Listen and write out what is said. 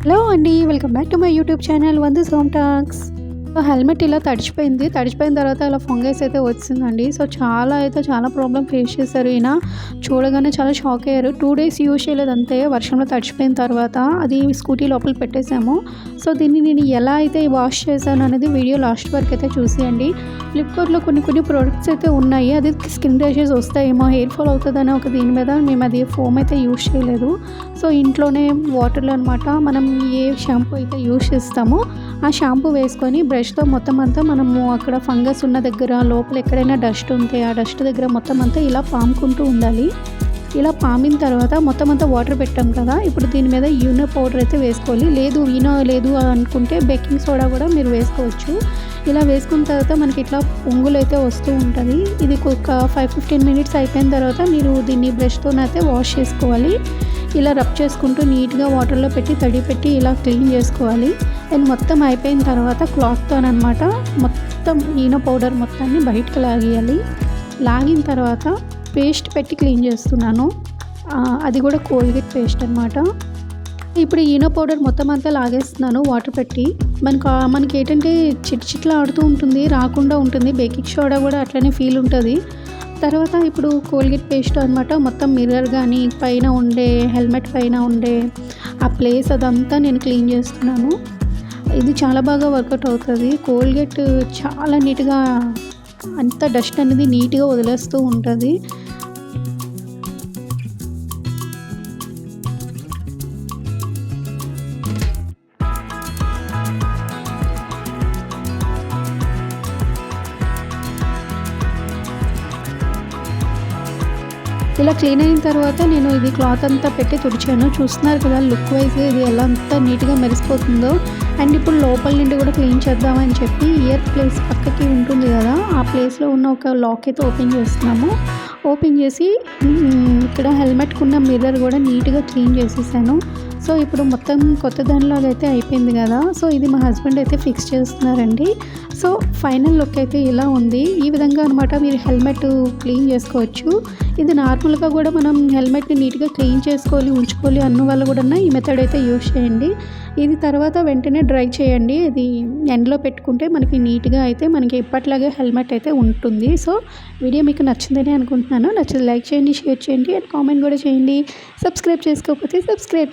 Hello anti welcome back to my YouTube channel வந்து some tax so helmet ఇలా తడిచిపోయింది. తడిచిపోయిన తర్వాత ఇలా ఫంగస్ అయితే వచ్చిందండి. సో చాలా అయితే చాలా ప్రాబ్లం ఫేస్ చేశారు ఈయన. చూడగానే చాలా షాక్ అయ్యారు. టూ డేస్ యూజ్ చేయలేదు అంతే. వర్షంలో తడిచిపోయిన తర్వాత అది స్కూటీ లోపల పెట్టేశాము. సో దీన్ని నేను ఎలా అయితే వాష్ చేశాను అనేది వీడియో లాస్ట్ వరకు అయితే చూసేయండి. ఫ్లిప్కార్ట్లో కొన్ని కొన్ని ప్రోడక్ట్స్ అయితే ఉన్నాయి. అది స్కిన్ ర్యాషెస్ వస్తాయేమో హెయిర్ ఫాల్ అవుతుందని ఒక దీని మీద మేము అది ఫోమ్ అయితే యూజ్ చేయలేదు. సో ఇంట్లోనే వాటర్లో అనమాట మనం ఏ షాంపూ అయితే యూజ్ చేస్తామో ఆ షాంపూ వేసుకొని బ్రష్తో మొత్తం అంతా మనము అక్కడ ఫంగస్ ఉన్న దగ్గర లోపల ఎక్కడైనా డస్ట్ ఉంటే ఆ డస్ట్ దగ్గర మొత్తం అంతా ఇలా పాముకుంటూ ఉండాలి. ఇలా పామిన తర్వాత మొత్తం అంతా వాటర్ పెట్టాం కదా ఇప్పుడు దీని మీద యూనో పౌడర్ అయితే వేసుకోవాలి. లేదు ఈనో లేదు అనుకుంటే బేకింగ్ సోడా కూడా మీరు వేసుకోవచ్చు. ఇలా వేసుకున్న తర్వాత మనకి ఇట్లా పొంగులు అయితే వస్తూ ఉంటుంది. ఇది ఒక ఫైవ్ ఫిఫ్టీన్ మినిట్స్ అయిపోయిన తర్వాత మీరు దీన్ని బ్రష్తోనైతే వాష్ చేసుకోవాలి. ఇలా రబ్ చేసుకుంటూ నీట్గా వాటర్లో పెట్టి తడి పెట్టి ఇలా క్లీన్ చేసుకోవాలి. అండ్ మొత్తం అయిపోయిన తర్వాత క్లాత్తో అనమాట మొత్తం ఈనో పౌడర్ మొత్తాన్ని బయటకు లాగేయాలి. లాగిన తర్వాత పేస్ట్ పెట్టి క్లీన్ చేస్తున్నాను. అది కూడా కోల్గేట్ పేస్ట్ అనమాట ఇప్పుడు ఈనో పౌడర్ మొత్తం అంతా లాగేస్తున్నాను వాటర్ పెట్టి. మనకు మనకి ఏంటంటే చిట్ చిట్లా ఆడుతూ ఉంటుంది రాకుండా ఉంటుంది బేకింగ్ సోడా కూడా అట్లనే ఫీల్ ఉంటుంది. తర్వాత ఇప్పుడు కోల్గేట్ పేస్ట్ అనమాట మొత్తం మిర్రర్ కానీ పైన ఉండే హెల్మెట్ పైన ఉండే ఆ ప్లేస్ అదంతా నేను క్లీన్ చేస్తున్నాను. ఇది చాలా బాగా వర్కౌట్ అవుతుంది. కోల్గేట్ చాలా నీట్గా అంత డస్ట్ అనేది నీట్గా వదిలేస్తూ ఉంటుంది. ఇలా క్లీన్ అయిన తర్వాత నేను ఇది క్లాత్ అంతా పెట్టి తుడిచాను. చూస్తున్నారు కదా లుక్ వైజ్ ఇది ఎలా అంతా నీట్గా మెరిసిపోతుందో. అండ్ ఇప్పుడు లోపల నుండి కూడా క్లీన్ చేద్దామని చెప్పి ఇయర్ ప్లేస్ పక్కకి ఉంటుంది కదా ఆ ప్లేస్లో ఉన్న ఒక లాక్ అయితే ఓపెన్ చేస్తున్నాము. ఓపెన్ చేసి ఇక్కడ హెల్మెట్కున్న మిర్రర్ కూడా నీట్గా క్లీన్ చేసేసాను. సో ఇప్పుడు మొత్తం కొత్త దానిలాగా అయితే అయిపోయింది కదా. సో ఇది మా హస్బెండ్ అయితే ఫిక్స్ చేస్తున్నారండి. సో ఫైనల్ లుక్ అయితే ఇలా ఉంది. ఈ విధంగా అనమాట మీరు హెల్మెట్ క్లీన్ చేసుకోవచ్చు. ఇది నార్మల్గా కూడా మనం హెల్మెట్ని నీట్గా క్లీన్ చేసుకోవాలి ఉంచుకోవాలి అన్న వాళ్ళు కూడా ఈ మెథడ్ అయితే యూజ్ చేయండి. ఇది తర్వాత వెంటనే డ్రై చేయండి. ఇది ఎండలో పెట్టుకుంటే మనకి నీట్గా అయితే మనకి ఎప్పట్లాగే హెల్మెట్ అయితే ఉంటుంది. సో వీడియో మీకు నచ్చిందని అనుకుంటున్నాను. నచ్చింది లైక్ చేయండి షేర్ చేయండి అండ్ కామెంట్ కూడా చేయండి. సబ్స్క్రైబ్ చేసుకోకపోతే subscribe